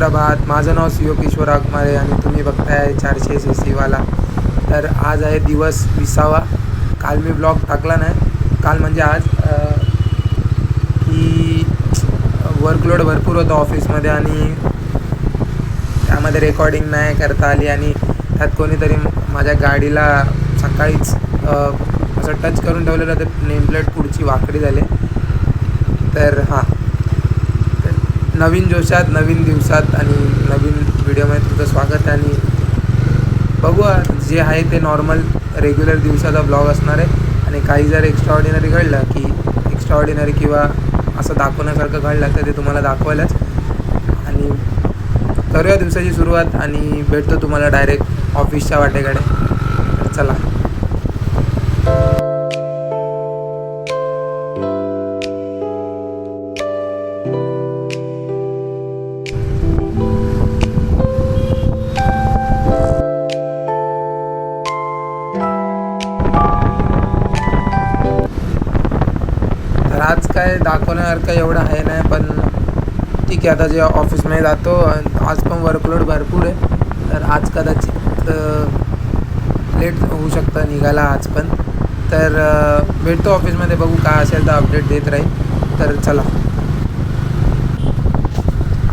सुप्रभात. माझं नाव सुयोगेश्वर किशोर आगमारे आणि तुम्ही बघताय चारशे सी सीवाला तर आज आहे दिवस विसावा. काल मी ब्लॉग टाकला नाही. काल म्हणजे आज की वर्कलोड भरपूर होतं ऑफिसमध्ये आणि त्यामध्ये रेकॉर्डिंग नाही करता आली आणि त्यात कोणीतरी माझ्या गाडीला सकाळीच असं टच करून ठेवलेलं तर नेमप्लेट पुढची वाकडी झाली. तर हां. नवीन जोशात नवीन दिवसात आणि नवीन व्हिडिओमध्ये तुमचं स्वागत आहे आणि बघूया जे आहे ते नॉर्मल रेग्युलर दिवसाचा ब्लॉग असणार आहे. आणि काही जर एक्स्ट्रा ऑर्डिनरी घडलं की एक्स्ट्रा ऑर्डिनरी किंवा असं दाखवण्यासारखं घडलं तर ते तुम्हाला दाखवायलाच आणि करूया दिवसाची सुरुवात आणि भेटतो तुम्हाला डायरेक्ट ऑफिसच्या वाटेकडे. तर चला. काय दाखवण्यासारखं एवढं आहे नाही पण ठीक आहे आता जे ऑफिसमध्ये जातो आज पण वर्कलोड भरपूर आहे. तर आज कदाचित लेट होऊ शकतं निघायला आज पण. तर भेटतो ऑफिसमध्ये बघू काय असेल तर अपडेट देत राहील. तर चला.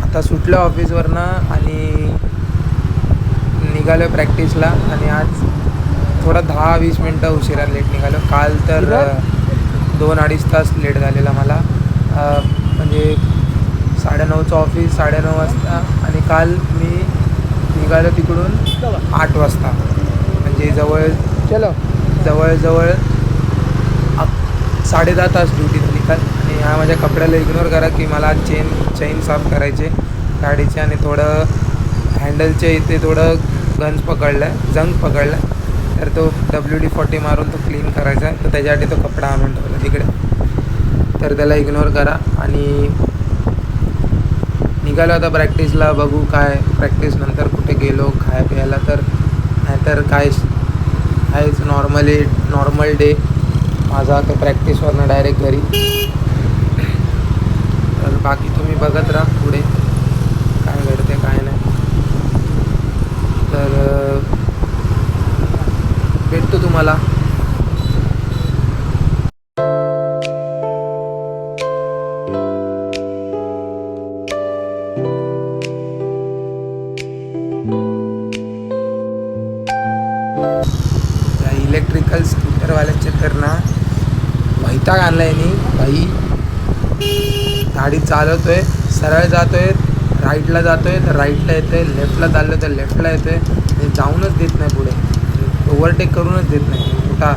आता सुटलं ऑफिसवरनं आणि निघालो प्रॅक्टिसला आणि आज थोडा दहा वीस मिनटं उशिरा लेट निघालो. काल तर दोन अडीच तास लेट झालेला मला. म्हणजे साडेनऊचं ऑफिस साडेनऊ वाजता आणि काल मी निघालो तिकडून आठ वाजता. म्हणजे जवळ चलो. जवळजवळ साडे दहा तास ड्युटी झाली काल. आणि ह्या माझ्या कपड्याला इग्नोर करा की मला चेन चेन साफ करायचे. गाडीचे आणि थोडं हँडलच्या इथे थोडं गंज पकडलं आहे जंग पकडलं. आहे तर तो डब्ल्यू डी फॉर्टी मारून तो क्लीन करायचा आहे. तर त्याच्यासाठी तो कपडा आणून ठेवला तिकडे. तर त्याला इग्नोर करा आणि निघालो आता प्रॅक्टिसला बघू काय प्रॅक्टिस नंतर कुठे गेलो खाय प्यायला तर नाहीतर काय आहेच नॉर्मली नॉर्मल डे माझा तर प्रॅक्टिसवरनं डायरेक्ट घरी. तर बाकी तुम्ही बघत राहा पुढे. काय घडते काय नाही. तर भेटतो तुम्हाला. इलेक्ट्रिकल स्कूटरवाल्याचे तर ना वैताग आणला आहे भाई गाडी चालवतोय सरळ जातोय राईटला जातोय तर राईटला येतोय लेफ्टला चाललो तर लेफ्टला येतोय. जाऊनच देत नाही पुढे. ओव्हरटेक करूनच देत नाही. कुठा?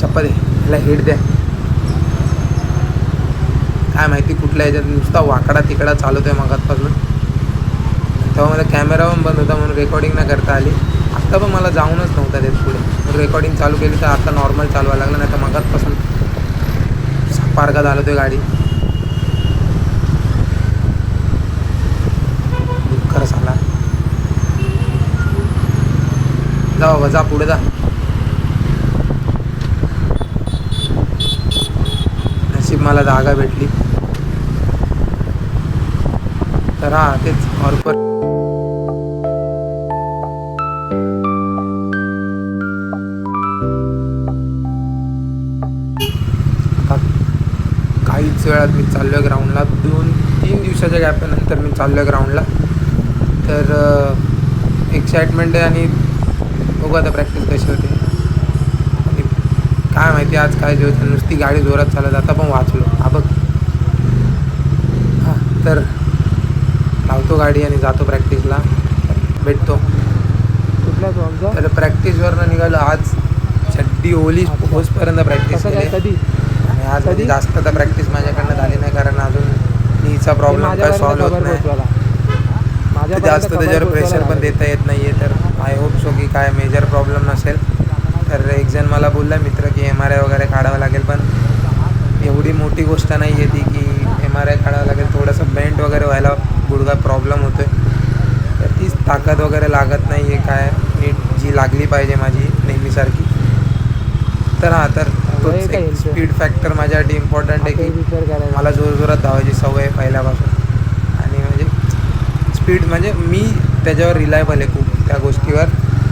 शपथ आहे. ह्याला हेड द्या. काय माहिती कुठल्या याच्यात नुसता वाकडा तिकडा चालवतोय मगातपासून तेव्हा माझा कॅमेरा पण बंद होता म्हणून रेकॉर्डिंग नाही करता आली. आत्ता पण मला जाऊनच नव्हता देत पुढे. मग रेकॉर्डिंग चालू केली तर आता नॉर्मल चालवायला लागलं नाही तर मगातपासून सापारखा झालं ते गाडी खरंच आला जा बाबा जा पुढे जा. नशीब मला जागा भेटली. तर हा तेच ऑर्पर. आता काहीच वेळात मी चाललो आहे ग्राउंडला दोन तीन दिवसाच्या गॅपनंतर मी चाललो आहे ग्राउंडला तर एक्साइटमेंट आहे आणि बघू आता प्रॅक्टिस कशी होते. आणि काय माहिती आज काय जे होतं नुसती गाडी जोरात चालत आता पण वाचलो. हा बघ. हां तर लावतो गाडी आणि जातो प्रॅक्टिसला भेटतो. कुठला तो आमचा? तर प्रॅक्टिसवरनं निघालो. आज चड्डी ओली पोचपर्यंत प्रॅक्टिस केली. कधी आणि आज म्हणजे कधी? जास्त तर प्रॅक्टिस माझ्याकडनं झाली नाही कारण अजून नीचा प्रॉब्लेम काय सॉल्व्ह होत नाही. जास्त त्याच्यावर प्रेशर पण देता येत नाही आहे तर आय होप सो की काय मेजर प्रॉब्लेम नसेल. तर एक जण मला बोलला मित्र की एम आर आय वगैरे काढावं लागेल पण एवढी मोठी गोष्ट नाही आहे ती की एम आर आय काढावं लागेल. थोडंसं बेंट वगैरे व्हायला गुडघा प्रॉब्लेम होतो आहे तर तीच ताकद वगैरे लागत नाही आहे काय. नीट जी लागली पाहिजे माझी नेहमीसारखी. तर हां तर तोच एक? स्पीड फॅक्टर माझ्यासाठी इम्पॉर्टंट आहे की मला जोरजोरात धावायची सवय पहिल्यापासून. स्पीड म्हणजे मी त्याच्यावर रिलायबल आहे खूप त्या गोष्टीवर.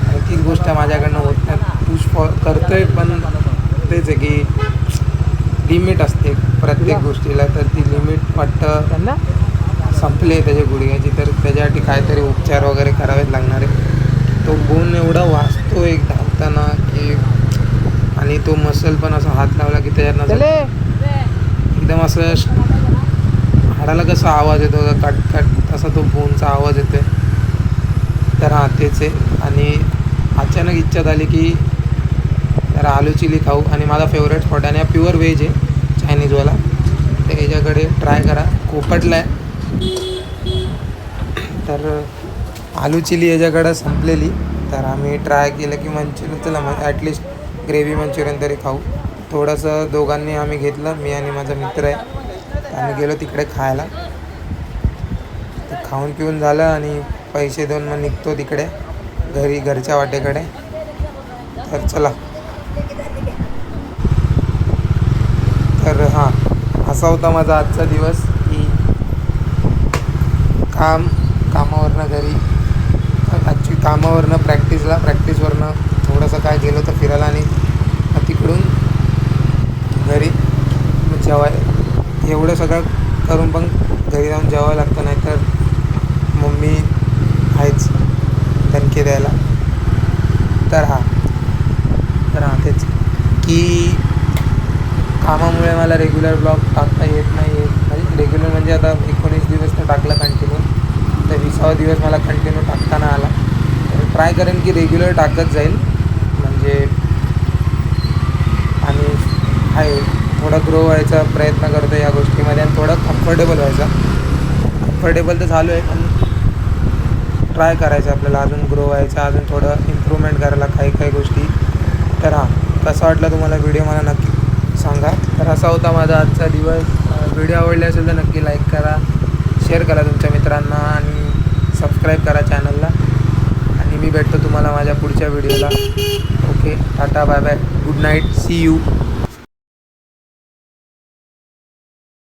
आणि ती गोष्ट माझ्याकडनं होत नाही. पुश फॉ करतोय पण तेच आहे की लिमिट असते प्रत्येक गोष्टीला. तर ती लिमिट वाटतं त्यांना? संपले त्याच्या गुडघ्याची. तर त्याच्यासाठी काहीतरी उपचार वगैरे करावेच लागणार आहे. तो बोन एवढा वाचतो एक धावताना की आणि तो मसल पण असा हात लावला की त्याच्यात चले. एकदम असं झाडाला कसा आवाज येतो कट कट तसा तो फोनचा आवाज येतो तर हां तेच आहे. आणि अचानक इच्छा झाली की तर आलू चिली खाऊ. आणि माझा फेवरेट स्पॉट आणि हा प्युअर व्हेज आहे चायनीजवाला तर याच्याकडे ट्राय करा. कोपटला आहे तर आलू चिली याच्याकडं संपलेली. तर आम्ही ट्राय केलं की मंचुरियन चला मग ॲटलिस्ट ग्रेव्ही मंचुरियन तरी खाऊ. थोडंसं दोघांनी आम्ही घेतलं. मी आणि माझा मित्र आहे. आम्ही गेलो तिकडे खायला. ते खाऊन पिऊन झालं आणि पैसे देऊन मग निघतो तिकडे घरी घरच्या वाटेकडे. तर चला. तर हां असा होता माझा आजचा दिवस की काम कामावरनं घरी ॲक्च्युली कामावरनं प्रॅक्टिसला प्रॅक्टिसवरनं थोडंसं काय गेलो तर फिरायला आणि मग तिकडून घरी जेवाय एवढं सगळं करून पण घरी जाऊन जेवावं लागतं नाही तर मम्मी आहेच दणके द्यायला. तर हां. तर हां तेच. की कामामुळे मला रेग्युलर ब्लॉग टाकता येत नाही आहे म्हणजे रेग्युलर म्हणजे आता एकोणीस दिवस तर टाकला कंटिन्यू तर विसावा दिवस मला कंटिन्यू टाकताना आला. तर ट्राय करेन की रेग्युलर टाकत जाईल. म्हणजे आणि आहे. थोडा ग्रो व्हायचा प्रयत्न करतो या गोष्टीमध्ये आणि थोडा कम्फर्टेबल व्हायचा. कम्फर्टेबल तर झालो आहे पण ट्राय करायचं आपल्याला. अजून ग्रो व्हायचं अजून थोडं इम्प्रूव्हमेंट करायला काही काही गोष्टी. तर हां कसा वाटला तुम्हाला व्हिडिओ मला नक्की सांगा. तर असा होता माझा आजचा दिवस. व्हिडिओ आवडले असेल तर नक्की लाईक करा शेअर करा तुमच्या मित्रांना आणि सबस्क्राईब करा चॅनलला आणि मी भेटतो तुम्हाला माझ्या पुढच्या व्हिडिओला okay tata bye bye good night see you